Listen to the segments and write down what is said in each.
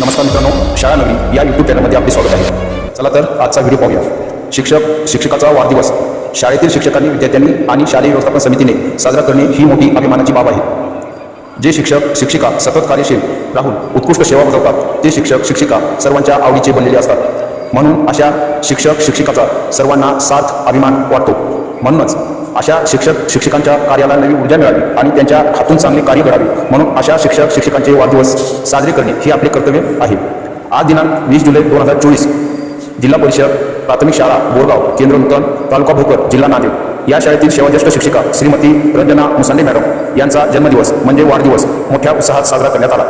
नमस्कार मित्रांनो शाळा नगरी या युट्यूब चॅनलमध्ये आपले स्वागत आहे. चला तर आजचा व्हिडिओ पाहूया. शिक्षक शिक्षकाचा वाढदिवस. शाळेतील शिक्षकांनी विद्यार्थ्यांनी आणि शालेय व्यवस्थापन समितीने साजरा करणे ही मोठी अभिमानाची बाब आहे. जे शिक्षक शिक्षिका सतत कार्यशील राहून उत्कृष्ट सेवा बजावतात ते शिक्षक शिक्षिका सर्वांच्या आवडीचे बनलेले असतात. म्हणून अशा शिक्षक शिक्षिकाचा सर्वांना साथ अभिमान वाटतो. म्हणूनच अशा शिक्षक शिक्षकांच्या कार्याला नवी ऊर्जा मिळावी आणि त्यांच्या हातून चांगले कार्य करावे म्हणून अशा शिक्षक शिक्षकांचे वाढदिवस साजरे करणे हे आपले कर्तव्य आहे. आज दिनांक वीस जुलै दोन हजार चोवीस जिल्हा परिषद प्राथमिक शाळा बोरगाव केंद्र नूतन तालुका भोकर जिल्हा नांदेड. या शाळेतील सेवाज्येष्ठ शिक्षिका श्रीमती रंजना मुसांडे मॅडम यांचा जन्मदिवस म्हणजे वाढदिवस मोठ्या उत्साहात साजरा करण्यात आला.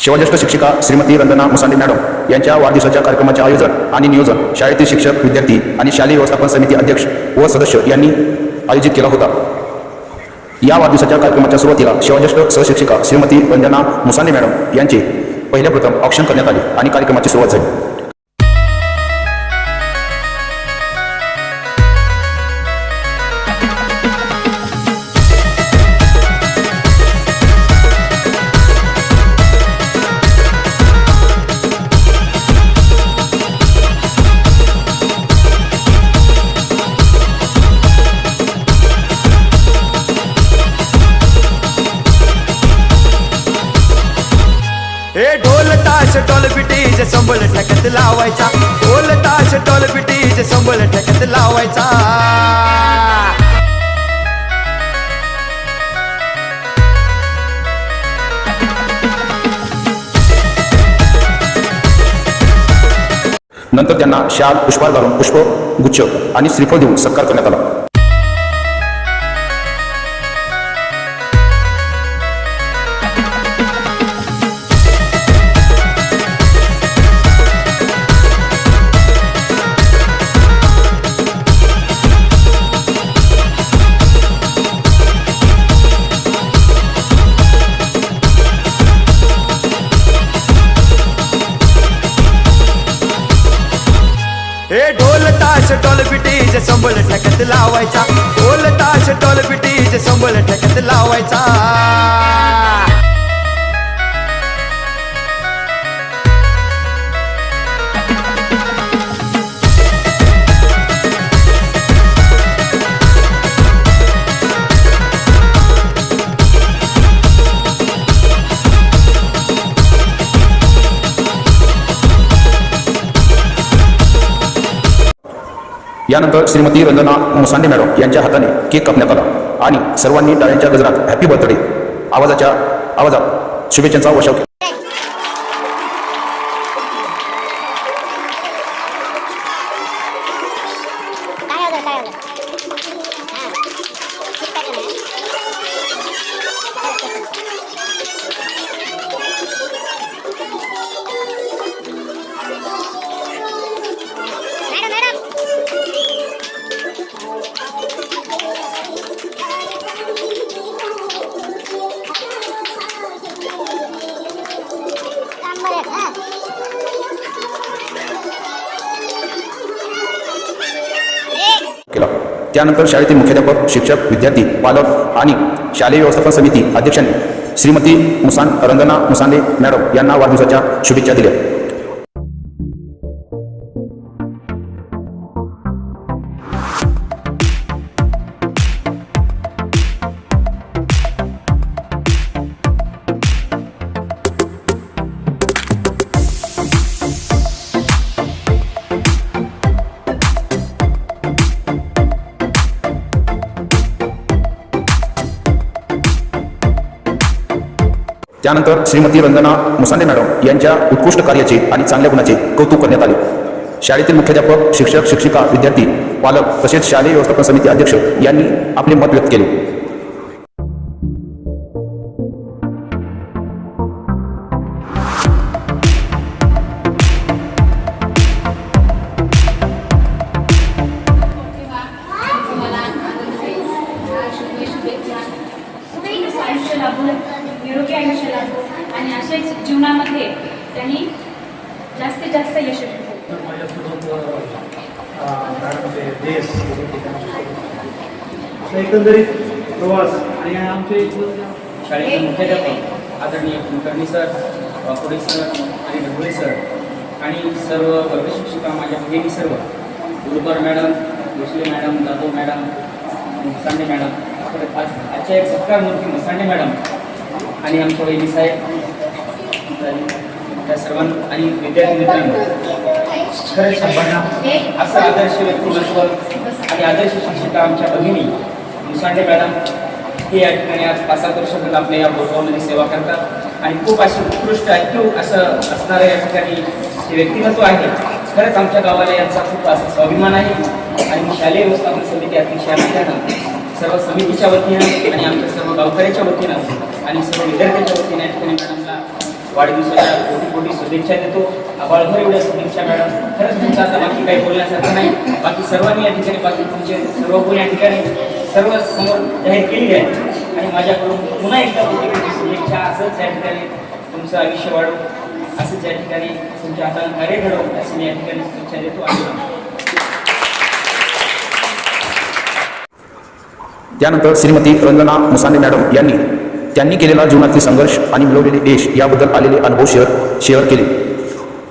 शिवज्येष्ठ शिक्षिका श्रीमती रंजना मुसांडे मॅडम यांच्या वाढदिवसाच्या कार्यक्रमाचे आयोजन आणि नियोजन शाळेतील शिक्षक विद्यार्थी आणि शालेय व्यवस्थापन समिती अध्यक्ष व सदस्य यांनी आयोजित केला होता. या वाढदिवसाच्या कार्यक्रमाच्या सुरुवातीला शिवज्येष्ठ सहशिक्षिका श्रीमती रंजना मुसांडे मॅडम यांचे पहिल्या प्रथम औक्षण करण्यात आले आणि कार्यक्रमाची सुरुवात झाली. ताश टोल बिटीज संबळ ठेकत लावायचा. ढोल ताश टोल पिटीचे संबळ ठेकत लावायचा. नंतर त्यांना शाल पुष्पार घालून पुष्प गुच्छ आणि श्रीफळ देऊन सत्कार करण्यात आला. लावायचा. यानंतर श्रीमती रंजना मुसांडे मॅडम यांच्या हाताने केक कापण्यात आला आणि सर्वांनी टाळ्यांच्या गजरात हॅपी बर्थडे आवाजाच्या आवाजात शुभेच्छांचा वर्षाव केला त्यानंतर शाळेतील मुख्याध्यापक शिक्षक विद्यार्थी पालक आणि शालेय व्यवस्थापन समिती अध्यक्षांनी श्रीमती मुसान रंजना मुसांडे मॅडम यांना वाढदिवसाच्या शुभेच्छा दिल्या. त्यानंतर श्रीमती रंजना मुसांडे मॅडम यांच्या उत्कृष्ट कार्याचे आणि चांगल्या गुणाचे कौतुक करण्यात आले. शाळेतील मुख्याध्यापक शिक्षक शिक्षिका विद्यार्थी पालक तसेच शालेय व्यवस्थापन समिती अध्यक्ष यांनी आपले मत व्यक्त केले. एकंदरीत प्रवास आणि आमचे इथलं शाळेचे मुख्याध्यापक आदरणीय कुलकर्णी सर वाकोडे सर आणि ढवळे सर आणि सर्व वर्ग शिक्षिका माझ्या भगिनी सर्व Gurukar madam Bhosale madam Jadhav madam Musande madam आज आजच्या एक सत्कार मूर्ती मुसांडे मॅडम आणि आमच्या वहिनी साहेब त्या सर्वांना आणि विद्यार्थी मित्रांनो खरंच आपण असं आदर्श व्यक्तिमत्व आणि आदर्श शिक्षिका आमच्या भगिनी मुसांडे मॅडम हे या ठिकाणी आज पाच सात वर्ष झालं आपल्या या बोरगावमध्ये सेवा करतात. आणि खूप अशी उत्कृष्ट ऐक्यू असं असणारं या ठिकाणी हे व्यक्तिमत्व आहे. खरंच आमच्या गावाला यांचा खूप असा स्वाभिमान आहे. आणि शालेय व्यवस्थापन समिती अध्यक्ष असल्यानं सर्व समितीच्या वतीनं आणि आमच्या सर्व गावकऱ्याच्या वतीनं आणि सर्व विद्यार्थ्यांच्या वतीनं या ठिकाणी मॅडमला वाढदिवसाच्या कोटी कोटी शुभेच्छा देतो. आबाळभर एवढ्या शुभेच्छा मॅडम. खरंच तुमचं आता बाकी काही बोलण्यासारखं नाही. बाकी सर्वांनी या ठिकाणी बाकी तुमचे सर्व कोण या ठिकाणी सर्व समोर जाहीर केलेली आहे. आणि माझ्याकडून पुन्हा एकदा इच्छा असंच या ठिकाणी तुमचं आयुष्य वाढव असंच या ठिकाणी तुमच्या हाताने कार्य घडव असं मी या ठिकाणी शुभेच्छा देतो. आणि त्यानंतर श्रीमती रंजना मुसाने मॅडम यांनी त्यांनी केलेला जीवनातील संघर्ष आणि मिळवलेले यश याबद्दल आलेले अनुभव शेअर शेअर केले.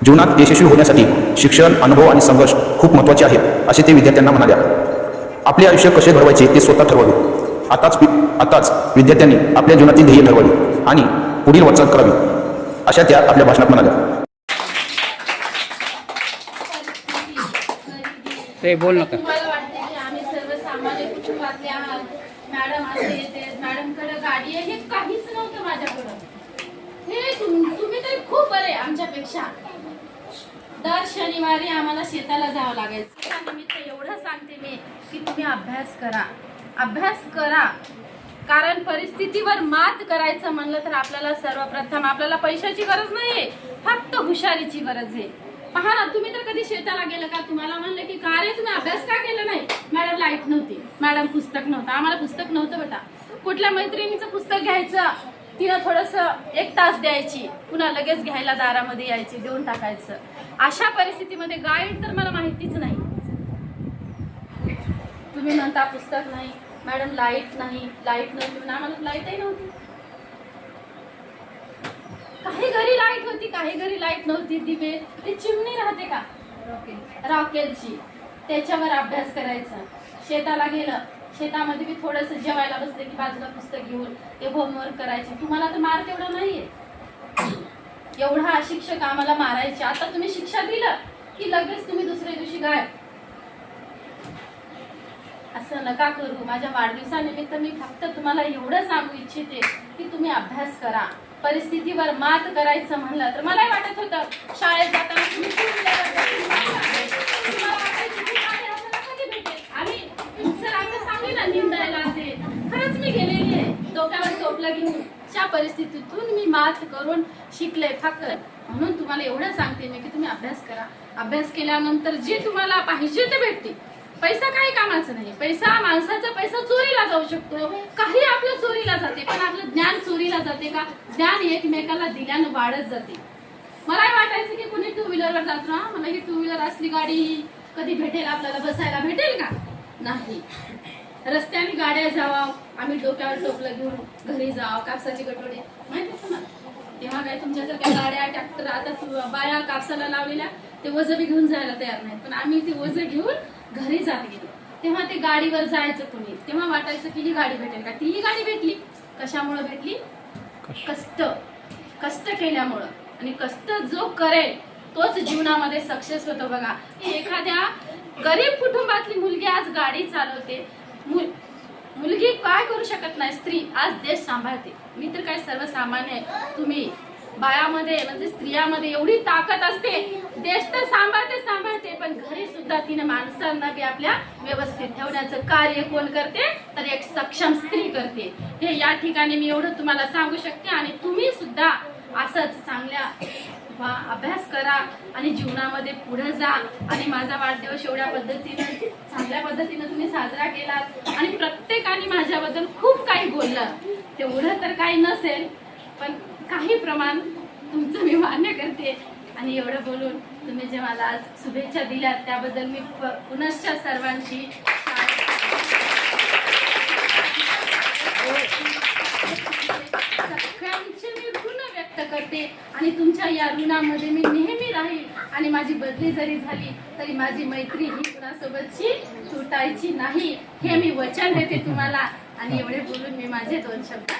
जीवनात यशस्वी होण्यासाठी शिक्षण अनुभव आणि संघर्ष खूप महत्त्वाचे आहेत असे ते विद्यार्थ्यांना म्हणाल्या. आपले आयुष्य कसे घडवायचे ते स्वतः ठरवावे. आताच आताच विद्यार्थ्यांनी आपल्या जीवनातील ध्येय ठरवावे आणि पुढील वाटचाल करावी. अशा त्या आपल्या भाषणात म्हणाल्या. ते बोल नका तुम्हाला वाटते की आम्ही सर्वसामान्य कुटुंबातले आहात. मॅडम असे येते. मॅडमकडे गाडी आहे. हे काहीच नव्हतं माझ्याकडं. हे तुम- तुम्ही तरी खूप बरे आमच्यापेक्षा. दर शनिवारी आम्हाला शेताला जावं लागायचं. त्यानिमित्त एवढं सांगते मी की तुम्ही अभ्यास करा. अभ्यास करा. कारण परिस्थितीवर मात करायचं म्हणलं तर आपल्याला सर्वप्रथम आपल्याला पैशाची गरज नाहीये फक्त हुशारीची गरज आहे. पहा ना तुम्ही तर कधी शेताला गेलं का? तुम्हाला म्हणलं की का रे तुम्ही अभ्यास का केला नाही? मॅडम लाइट नव्हती. मॅडम पुस्तक नव्हतं. आम्हाला पुस्तक नव्हतं बेटा. कुठल्या मैत्रिणीचं पुस्तक घ्यायचं? तिनं थोडस एक तास द्यायची. पुन्हा लगेच घ्यायला दारामध्ये यायची देऊन टाकायचं. अशा परिस्थितीमध्ये गाईड तर मला माहितीच नाही. तुम्ही म्हणता पुस्तक नाही मॅडम लाइट नाही लाइट नव्हती म्हणून आम्हाला लाईटही नव्हती. काही घरी लाइट होती काही घरी लाइट नव्हती दिवे. ती चिमणी राहते का? रॉकेलची त्याच्यावर अभ्यास करायचा. शेताला गेलं शेतामध्ये मी थोडंसं जेवायला बसले की बाजूला पुस्तक घेऊन ते होमवर्क करायचे. तुम्हाला तर मार तेवढा नाहीये. एवढा शिक्षक आम्हाला मारायचे. आता तुम्ही शिक्षा दिलं की लगेच तुम्ही दुसऱ्या दिवशी गायब असं नका करू. माझ्या वाढदिवसानिमित्त मी फक्त तुम्हाला एवढं सांगू इच्छिते की तुम्ही अभ्यास करा. परिस्थितीवर मात करायचं म्हणलं तर मलाही वाटत होतं. शाळेत जाताना तुम्ही two भेटेल? सर आता सांगले ना निंदायला ते. खरंच मी गेलेली आहे. डोक्यावर टोपलं घेऊन. अशा परिस्थितीतून मी मात करून शिकले फक्त. म्हणून तुम्हाला एवढं सांगते मी की तुम्ही अभ्यास करा. अभ्यास केल्यानंतर जे तुम्हाला पाहिजे ते भेटते. पैसा काही कामाचा नाही. पैसा माणसाचा पैसा चोरीला जाऊ शकतो. काही आपलं चोरीला जाते पण आपलं ज्ञान चोरीला जाते का? ज्ञान एकमेकाला दिल्यानं वाढत जाते. मलाही वाटायचं की कुणी टू व्हीलरवर जात. ना मला ही टू व्हीलर असली गाडी कधी भेटेल? आपल्याला बसायला भेटेल का? नाही. रस्त्याने गाड्या जावा. आम्ही डोक्यावर टोपलं घेऊन घरी जावं कापसाचे गटोडे माहिती तुम्हाला? तेव्हा काय तुमच्यासारख्या गाड्या ट्रॅक्टर आता बाया कापसाला लावलेल्या ते वजं बी घेऊन जायला तयार नाहीत. पण आम्ही ते वजं घेऊन घरी जात गेलो. तेव्हा ते गाडीवर जायचं कोणी? तेव्हा वाटायचं की ही गाडी भेटेल का? ती ही गाडी भेटली. कशामुळे भेटली? कष्ट. कष्ट. केल्यामुळं. आणि कष्ट जो करेल तोच जीवनामध्ये सक्सेस होतो बघा. एखाद्या गरीब कुटुंबातली मुलगी आज गाडी चालवते. मुल- मुलगी काय करू शकत नाही? स्त्री आज देश सांभाळते. मी तर काय सर्वसामान्य तुम्ही बायामध्ये म्हणजे स्त्रियामध्ये एवढी ताकद असते. देश तर सांभाळते सांभाळते पण घरी सुद्धा तिने माणसांना बी आपल्या व्यवस्थित ठेवण्याचं कार्य कोण करते? तर एक सक्षम स्त्री करते. हे या ठिकाणी मी एवढं तुम्हाला सांगू शकते आणि तुम्ही सुद्धा असंच चांगल्या वा अभ्यास करा आणि जीवनामध्ये पुढे जा. आणि माझा वाढदिवस एवढ्या पद्धतीनं चांगल्या पद्धतीनं तुम्ही साजरा केलात. आणि प्रत्येकाने माझ्याबद्दल खूप काही बोललं. तेवढं तर काही नसेल पण काही प्रमाण तुमचं मी मान्य करते. आणि एवढं बोलून तुम्ही जे मला आज शुभेच्छा दिल्यात त्याबद्दल मी पुनश्च सर्वांची सगळ्यांचे मी गुण व्यक्त करते. आणि तुमच्या या ऋणामध्ये मी नेहमी राहील. आणि माझी बदली जरी झाली तरी माझी मैत्री ही कुणासोबतची तुटायची नाही. हे मी वचन देते तुम्हाला. आणि एवढे बोलून मी माझे दोन शब्द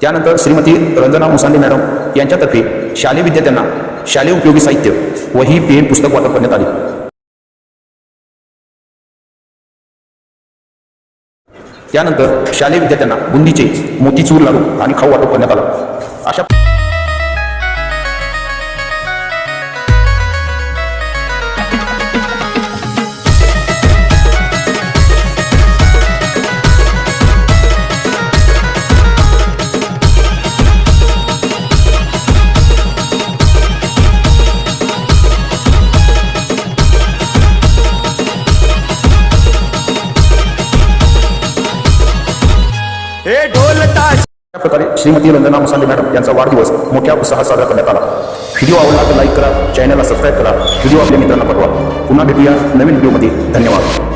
त्यानंतर श्रीमती रंजना मुसांडे मॅडम यांच्यातर्फे शालेय विद्यार्थ्यांना शालेय उपयोगी साहित्य वही पेन पुस्तक वाटप करण्यात आले. त्यानंतर शालेय विद्यार्थ्यांना बुंदीचे मोतीचूर लाडू आणि खाऊ वाटप करण्यात आला. अशा प्रकारे श्रीमती रंजना मुसांडे मॅडम यांचा वाढदिवस मोठ्या उत्साहात साजरा करण्यात आला. व्हिडिओ आवडला तर लाईक करा चॅनलला सबस्क्राईब करा. व्हिडिओ आपल्या मित्रांना पाठवा पुन्हा भेटूया नवीन व्हिडिओमध्ये. धन्यवाद.